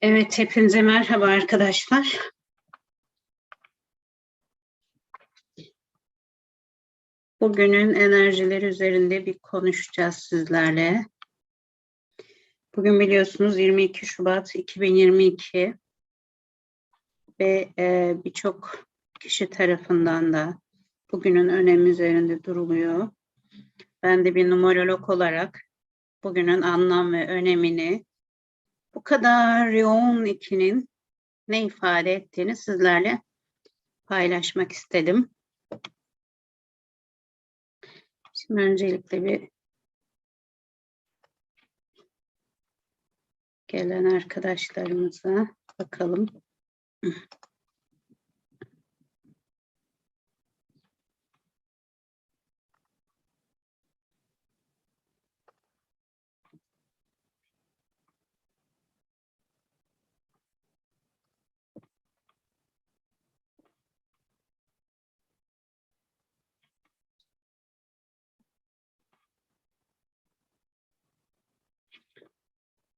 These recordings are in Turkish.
Evet, hepinize merhaba arkadaşlar. Bugünün enerjileri üzerinde bir konuşacağız sizlerle. Bugün biliyorsunuz 22 Şubat 2022 ve e, birçok kişi tarafından da bugünün önemi üzerinde duruluyor. Ben de bir numerolog olarak bugünün anlam ve önemini bu kadar yoğun ikinin ne ifade ettiğini sizlerle paylaşmak istedim. Şimdi öncelikle bir gelen arkadaşlarımıza bakalım.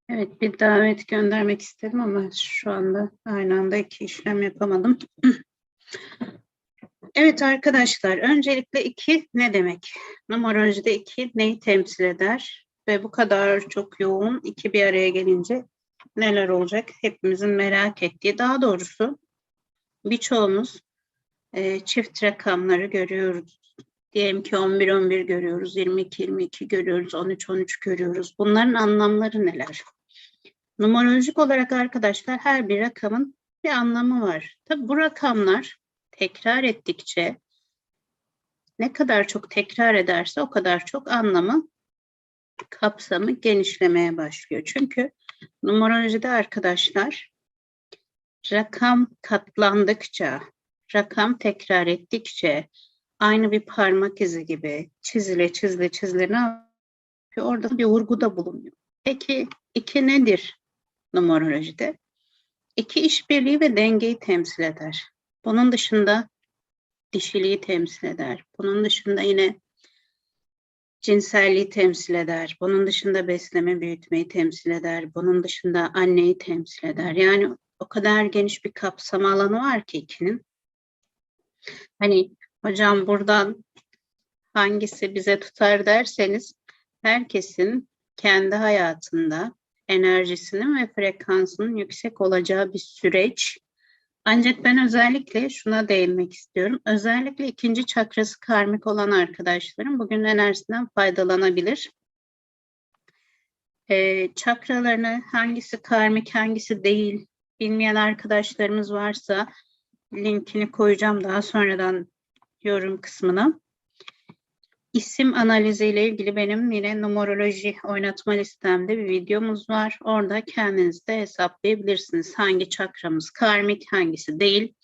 Evet, bir davet göndermek istedim ama şu anda aynı anda iki işlem yapamadım. Evet arkadaşlar, öncelikle iki ne demek? Numerolojide iki neyi temsil eder? Ve bu kadar çok yoğun iki bir araya gelince neler olacak? Hepimizin merak ettiği, daha doğrusu birçoğumuz e, çift rakamları görüyoruz. Diyelim ki 11-11 görüyoruz, 22-22 görüyoruz, 13-13 görüyoruz. Bunların anlamları neler? Numerolojik olarak arkadaşlar her bir rakamın bir anlamı var. Tabi bu rakamlar tekrar ettikçe ne kadar çok tekrar ederse o kadar çok anlamı kapsamı genişlemeye başlıyor. Çünkü numerolojide arkadaşlar rakam katlandıkça, rakam tekrar ettikçe aynı bir parmak izi gibi çizile çizile çizile ne yapıyor? Orada bir vurguda bulunuyor. Peki iki nedir numerolojide? İki işbirliği ve dengeyi temsil eder. Bunun dışında dişiliği temsil eder. Bunun dışında yine cinselliği temsil eder. Bunun dışında besleme büyütmeyi temsil eder. Bunun dışında anneyi temsil eder. Yani o kadar geniş bir kapsam alanı var ki ikinin. Hani hocam buradan hangisi bize tutar derseniz herkesin kendi hayatında enerjisinin ve frekansının yüksek olacağı bir süreç. Ancak ben özellikle şuna değinmek istiyorum. Özellikle ikinci çakrası karmik olan arkadaşlarım bugün enerjisinden faydalanabilir. Ee, çakralarını hangisi karmik hangisi değil bilmeyen arkadaşlarımız varsa linkini koyacağım daha sonradan yorum kısmına. İsim analizi ile ilgili benim yine numeroloji oynatma listemde bir videomuz var. Orada kendiniz de hesaplayabilirsiniz. Hangi çakramız karmik, hangisi değil.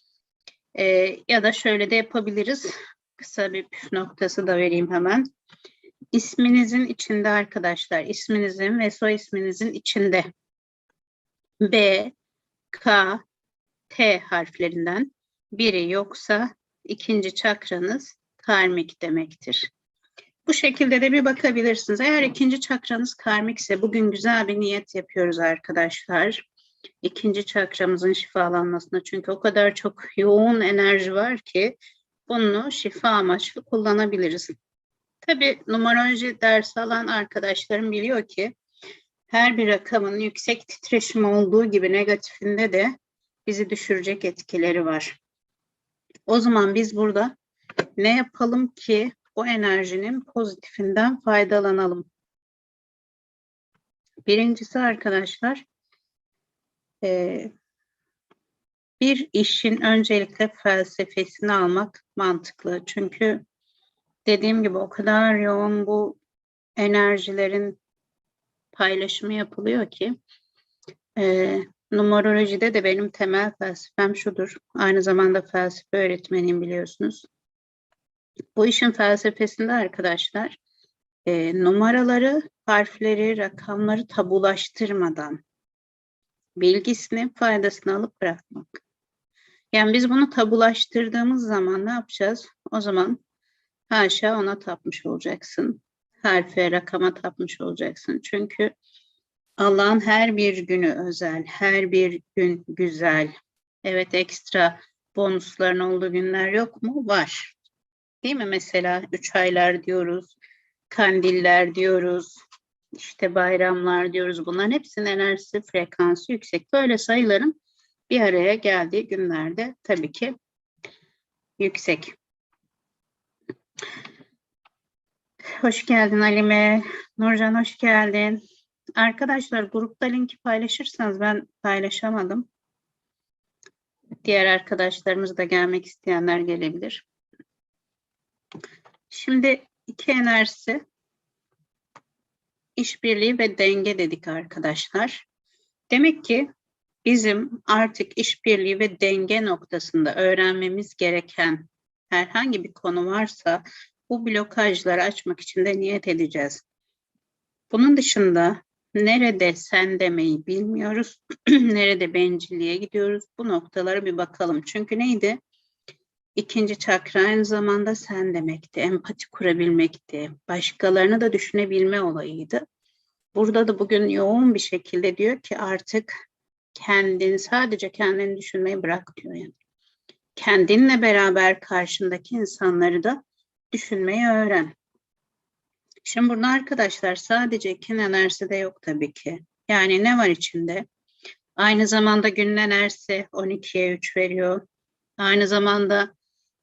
Ee, ya da şöyle de yapabiliriz. Kısa bir püf noktası da vereyim hemen. İsminizin içinde arkadaşlar, isminizin ve soy isminizin içinde B, K, T harflerinden biri yoksa ikinci çakranız karmik demektir. Bu şekilde de bir bakabilirsiniz. Eğer ikinci çakranız karmikse bugün güzel bir niyet yapıyoruz arkadaşlar. İkinci çakramızın şifalanmasına çünkü o kadar çok yoğun enerji var ki bunu şifa amaçlı kullanabiliriz. Tabi numeroloji dersi alan arkadaşlarım biliyor ki her bir rakamın yüksek titreşim olduğu gibi negatifinde de bizi düşürecek etkileri var. O zaman biz burada ne yapalım ki o enerjinin pozitifinden faydalanalım. Birincisi arkadaşlar e, bir işin öncelikle felsefesini almak mantıklı. Çünkü dediğim gibi o kadar yoğun bu enerjilerin paylaşımı yapılıyor ki e, de benim temel felsefem şudur. Aynı zamanda felsefe öğretmeniyim biliyorsunuz. Bu işin felsefesinde arkadaşlar e, numaraları, harfleri, rakamları tabulaştırmadan bilgisini, faydasını alıp bırakmak. Yani biz bunu tabulaştırdığımız zaman ne yapacağız? O zaman haşa ona tapmış olacaksın. Harfe, rakama tapmış olacaksın. Çünkü Allah'ın her bir günü özel, her bir gün güzel. Evet ekstra bonusların olduğu günler yok mu? Var. Değil mi? Mesela üç aylar diyoruz, kandiller diyoruz, işte bayramlar diyoruz. Bunların hepsinin enerjisi, frekansı yüksek. Böyle sayıların bir araya geldiği günlerde tabii ki yüksek. Hoş geldin Alime. Nurcan hoş geldin. Arkadaşlar grupta linki paylaşırsanız ben paylaşamadım. Diğer arkadaşlarımız da gelmek isteyenler gelebilir. Şimdi iki enerjisi işbirliği ve denge dedik arkadaşlar. Demek ki bizim artık işbirliği ve denge noktasında öğrenmemiz gereken herhangi bir konu varsa bu blokajları açmak için de niyet edeceğiz. Bunun dışında nerede sen demeyi bilmiyoruz, nerede bencilliğe gidiyoruz bu noktalara bir bakalım. Çünkü neydi? İkinci çakra aynı zamanda sen demekti, empati kurabilmekti, başkalarını da düşünebilme olayıydı. Burada da bugün yoğun bir şekilde diyor ki artık kendini sadece kendini düşünmeyi bırak diyor yani. Kendinle beraber karşındaki insanları da düşünmeyi öğren. Şimdi burada arkadaşlar sadece kin enerjisi de yok tabii ki. Yani ne var içinde? Aynı zamanda günün enerjisi 12'ye 3 veriyor. Aynı zamanda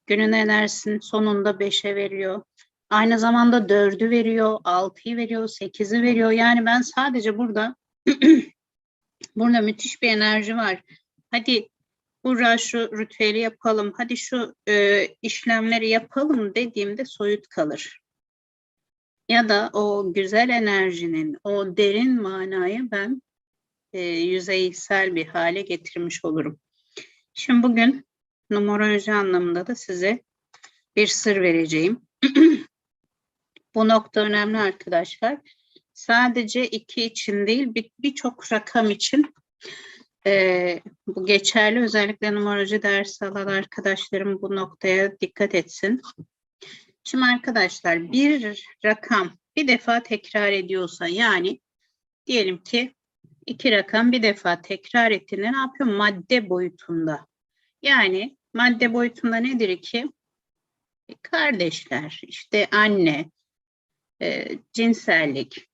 günün enerjisinin sonunda 5'e veriyor. Aynı zamanda 4'ü veriyor, 6'yı veriyor, 8'i veriyor. Yani ben sadece burada burada müthiş bir enerji var. Hadi Burra şu ritüeli yapalım, hadi şu e, işlemleri yapalım dediğimde soyut kalır. Ya da o güzel enerjinin, o derin manayı ben e, yüzeysel bir hale getirmiş olurum. Şimdi bugün numeroloji anlamında da size bir sır vereceğim. Bu nokta önemli arkadaşlar. Sadece iki için değil birçok bir rakam için e, bu geçerli. Özellikle numaroloji dersi alan arkadaşlarım bu noktaya dikkat etsin. Şimdi arkadaşlar bir rakam bir defa tekrar ediyorsa yani diyelim ki iki rakam bir defa tekrar ettiğinde ne yapıyor? Madde boyutunda. Yani madde boyutunda nedir ki? Kardeşler, işte anne, e, cinsellik.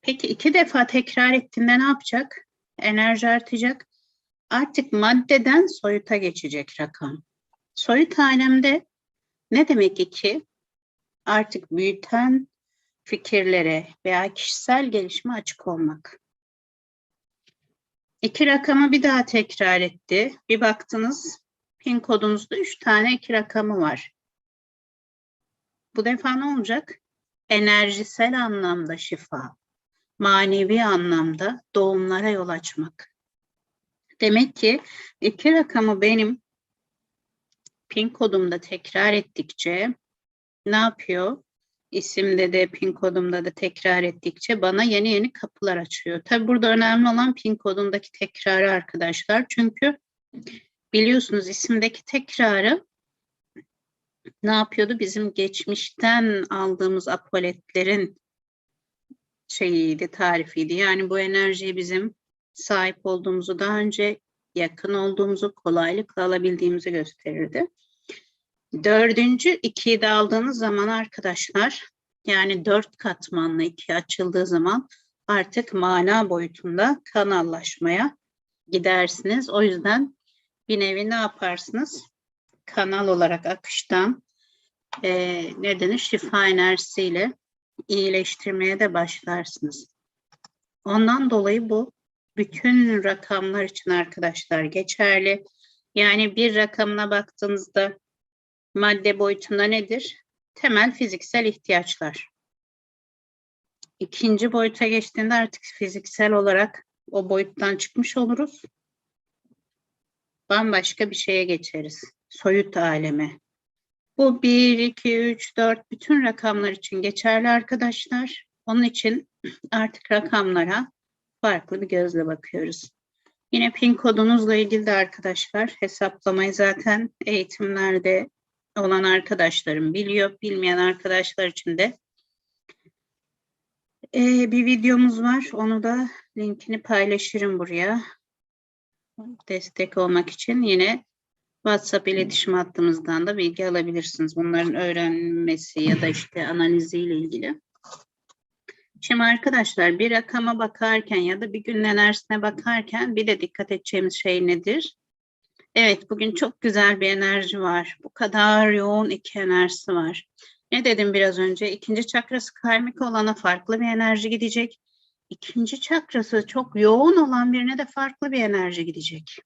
Peki iki defa tekrar ettiğinde ne yapacak? Enerji artacak. Artık maddeden soyuta geçecek rakam. Soyut alemde ne demek iki? Artık büyüten fikirlere veya kişisel gelişime açık olmak. İki rakamı bir daha tekrar etti. Bir baktınız pin kodunuzda üç tane iki rakamı var. Bu defa ne olacak? enerjisel anlamda şifa, manevi anlamda doğumlara yol açmak. Demek ki iki rakamı benim pin kodumda tekrar ettikçe ne yapıyor? İsimde de pin kodumda da tekrar ettikçe bana yeni yeni kapılar açıyor. Tabi burada önemli olan pin kodundaki tekrarı arkadaşlar. Çünkü biliyorsunuz isimdeki tekrarı ne yapıyordu? Bizim geçmişten aldığımız apoletlerin şeyiydi, tarifiydi. Yani bu enerjiyi bizim sahip olduğumuzu daha önce yakın olduğumuzu kolaylıkla alabildiğimizi gösterirdi. Dördüncü ikiyi de aldığınız zaman arkadaşlar yani dört katmanlı iki açıldığı zaman artık mana boyutunda kanallaşmaya gidersiniz. O yüzden bir nevi ne yaparsınız? kanal olarak akıştan e, ne denir şifa enerjisiyle iyileştirmeye de başlarsınız. Ondan dolayı bu bütün rakamlar için arkadaşlar geçerli. Yani bir rakamına baktığınızda madde boyutunda nedir? Temel fiziksel ihtiyaçlar. İkinci boyuta geçtiğinde artık fiziksel olarak o boyuttan çıkmış oluruz. Bambaşka bir şeye geçeriz soyut aleme. Bu 1, 2, 3, 4 bütün rakamlar için geçerli arkadaşlar. Onun için artık rakamlara farklı bir gözle bakıyoruz. Yine pin kodunuzla ilgili de arkadaşlar hesaplamayı zaten eğitimlerde olan arkadaşlarım biliyor. Bilmeyen arkadaşlar için de ee, bir videomuz var. Onu da linkini paylaşırım buraya. Destek olmak için yine WhatsApp iletişim hattımızdan da bilgi alabilirsiniz. Bunların öğrenmesi ya da işte analiziyle ilgili. Şimdi arkadaşlar bir rakama bakarken ya da bir günün enerjisine bakarken bir de dikkat edeceğimiz şey nedir? Evet bugün çok güzel bir enerji var. Bu kadar yoğun iki enerjisi var. Ne dedim biraz önce? İkinci çakrası karmik olana farklı bir enerji gidecek. İkinci çakrası çok yoğun olan birine de farklı bir enerji gidecek.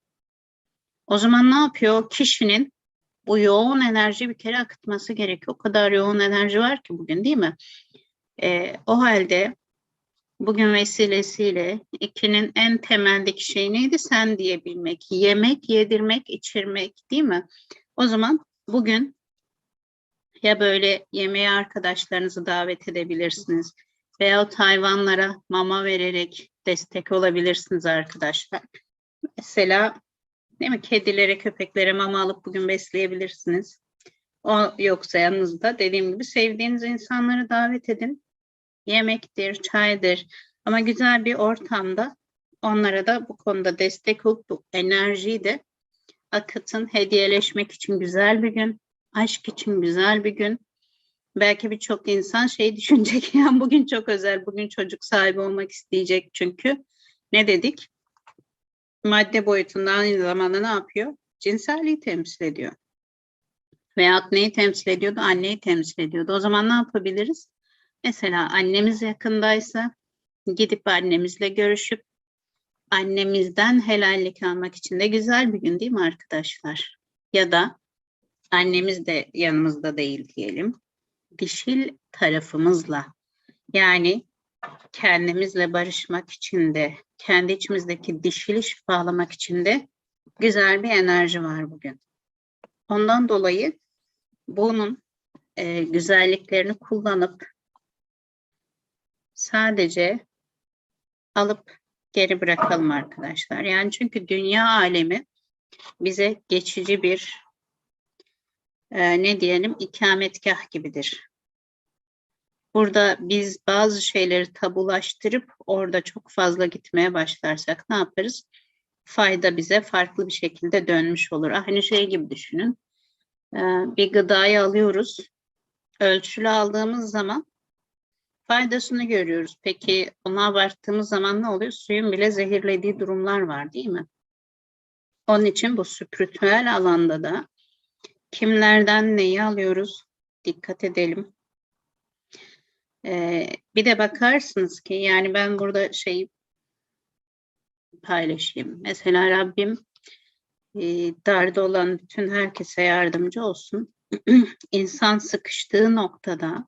O zaman ne yapıyor? Kişinin bu yoğun enerji bir kere akıtması gerekiyor. O kadar yoğun enerji var ki bugün değil mi? Ee, o halde bugün vesilesiyle ikinin en temeldeki şey neydi? Sen diyebilmek, yemek, yedirmek, içirmek değil mi? O zaman bugün ya böyle yemeğe arkadaşlarınızı davet edebilirsiniz veyahut hayvanlara mama vererek destek olabilirsiniz arkadaşlar. Mesela değil mi? Kedilere, köpeklere mama alıp bugün besleyebilirsiniz. O yoksa yanınızda dediğim gibi sevdiğiniz insanları davet edin. Yemektir, çaydır ama güzel bir ortamda onlara da bu konuda destek olup bu enerjiyi de akıtın. Hediyeleşmek için güzel bir gün, aşk için güzel bir gün. Belki birçok insan şey düşünecek ya bugün çok özel, bugün çocuk sahibi olmak isteyecek çünkü ne dedik? Madde boyutundan aynı zamanda ne yapıyor? Cinselliği temsil ediyor. Veyahut neyi temsil ediyordu? Anneyi temsil ediyordu. O zaman ne yapabiliriz? Mesela annemiz yakındaysa gidip annemizle görüşüp annemizden helallik almak için de güzel bir gün değil mi arkadaşlar? Ya da annemiz de yanımızda değil diyelim. Dişil tarafımızla yani kendimizle barışmak için de kendi içimizdeki dişili şifalamak için de güzel bir enerji var bugün. Ondan dolayı bunun e, güzelliklerini kullanıp sadece alıp geri bırakalım arkadaşlar. Yani çünkü dünya alemi bize geçici bir e, ne diyelim ikametgah gibidir. Burada biz bazı şeyleri tabulaştırıp orada çok fazla gitmeye başlarsak ne yaparız? Fayda bize farklı bir şekilde dönmüş olur. Aynı şey gibi düşünün. E, bir gıdayı alıyoruz. Ölçülü aldığımız zaman faydasını görüyoruz. Peki onu abarttığımız zaman ne oluyor? Suyun bile zehirlediği durumlar var değil mi? Onun için bu spiritüel alanda da kimlerden neyi alıyoruz? Dikkat edelim. Ee, bir de bakarsınız ki yani ben burada şey paylaşayım. Mesela Rabbim e, darda olan bütün herkese yardımcı olsun. İnsan sıkıştığı noktada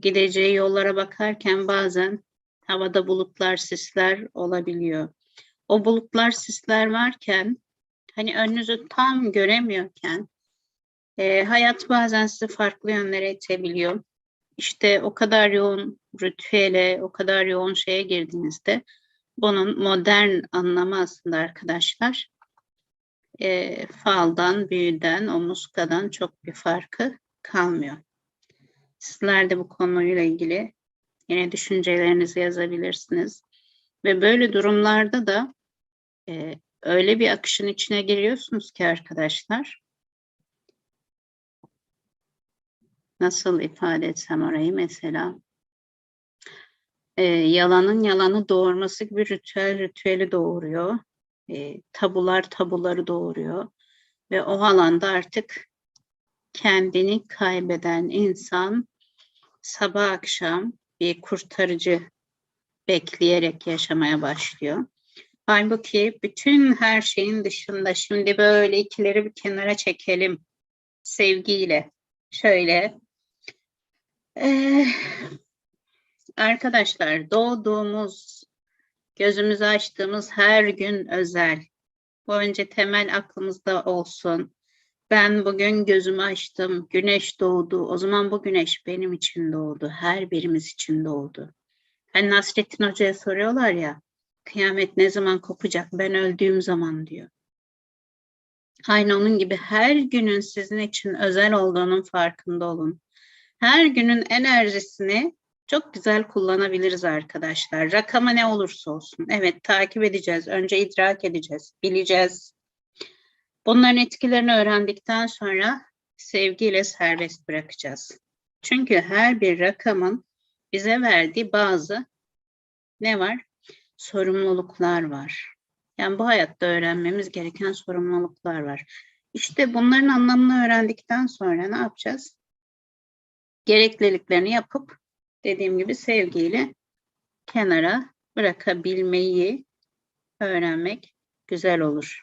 gideceği yollara bakarken bazen havada bulutlar, sisler olabiliyor. O bulutlar, sisler varken hani önünüzü tam göremiyorken e, hayat bazen sizi farklı yönlere itebiliyor. İşte o kadar yoğun ritüele, o kadar yoğun şeye girdiğinizde bunun modern anlamı aslında arkadaşlar e, faldan, büyüden, omuskadan çok bir farkı kalmıyor. Sizler de bu konuyla ilgili yine düşüncelerinizi yazabilirsiniz. Ve böyle durumlarda da e, öyle bir akışın içine giriyorsunuz ki arkadaşlar. Nasıl ifade etsem orayı mesela? E, yalanın yalanı doğurması gibi ritüel ritüeli doğuruyor. E, tabular tabuları doğuruyor. Ve o alanda artık kendini kaybeden insan sabah akşam bir kurtarıcı bekleyerek yaşamaya başlıyor. Halbuki bütün her şeyin dışında şimdi böyle ikileri bir kenara çekelim sevgiyle. Şöyle ee, arkadaşlar doğduğumuz, gözümüzü açtığımız her gün özel. Bu önce temel aklımızda olsun. Ben bugün gözümü açtım, güneş doğdu. O zaman bu güneş benim için doğdu, her birimiz için doğdu. Hani Nasrettin Hoca'ya soruyorlar ya, kıyamet ne zaman kopacak? Ben öldüğüm zaman diyor. Aynı onun gibi her günün sizin için özel olduğunun farkında olun. Her günün enerjisini çok güzel kullanabiliriz arkadaşlar. Rakamı ne olursa olsun. Evet takip edeceğiz. Önce idrak edeceğiz. Bileceğiz. Bunların etkilerini öğrendikten sonra sevgiyle serbest bırakacağız. Çünkü her bir rakamın bize verdiği bazı ne var? Sorumluluklar var. Yani bu hayatta öğrenmemiz gereken sorumluluklar var. İşte bunların anlamını öğrendikten sonra ne yapacağız? Gerekliliklerini yapıp dediğim gibi sevgiyle kenara bırakabilmeyi öğrenmek güzel olur.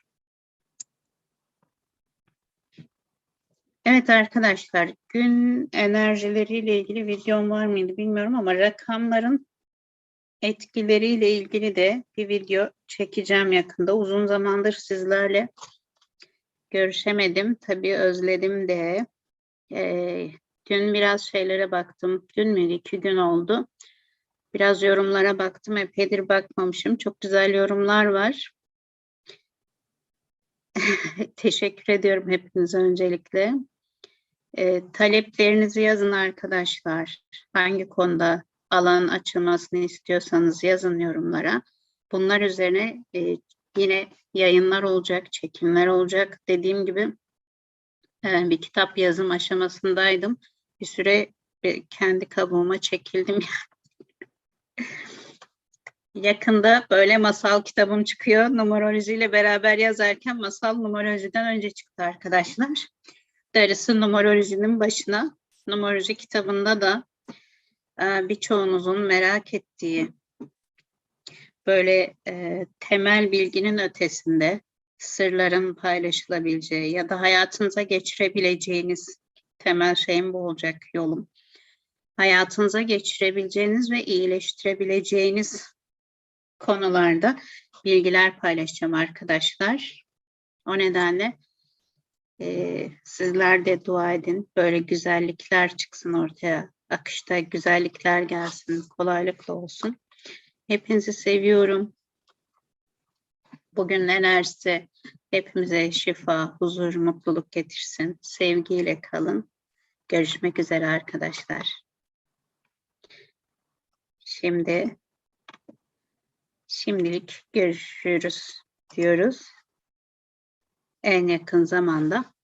Evet arkadaşlar, gün enerjileriyle ilgili videom var mıydı bilmiyorum ama rakamların etkileriyle ilgili de bir video çekeceğim yakında. Uzun zamandır sizlerle görüşemedim. Tabii özledim de. Ee, dün biraz şeylere baktım. Dün mü? iki gün oldu. Biraz yorumlara baktım. Epeydir bakmamışım. Çok güzel yorumlar var. Teşekkür ediyorum hepinize öncelikle. Ee, taleplerinizi yazın arkadaşlar. Hangi konuda alan açılmasını istiyorsanız yazın yorumlara. Bunlar üzerine e, yine yayınlar olacak, çekimler olacak. Dediğim gibi e, bir kitap yazım aşamasındaydım. Bir süre e, kendi kabuğuma çekildim. Yakında böyle masal kitabım çıkıyor. Numeroloji ile beraber yazarken masal numerolojiden önce çıktı arkadaşlar. Darısı numerolojinin başına. Numeroloji kitabında da e, birçoğunuzun merak ettiği böyle e, temel bilginin ötesinde sırların paylaşılabileceği ya da hayatınıza geçirebileceğiniz temel şeyim bu olacak yolum. Hayatınıza geçirebileceğiniz ve iyileştirebileceğiniz konularda bilgiler paylaşacağım arkadaşlar. O nedenle e, sizler de dua edin. Böyle güzellikler çıksın ortaya. Akışta güzellikler gelsin. Kolaylıkla olsun. Hepinizi seviyorum. Bugün enerjisi hepimize şifa, huzur, mutluluk getirsin. Sevgiyle kalın. Görüşmek üzere arkadaşlar. Şimdi şimdilik görüşürüz diyoruz. En yakın zamanda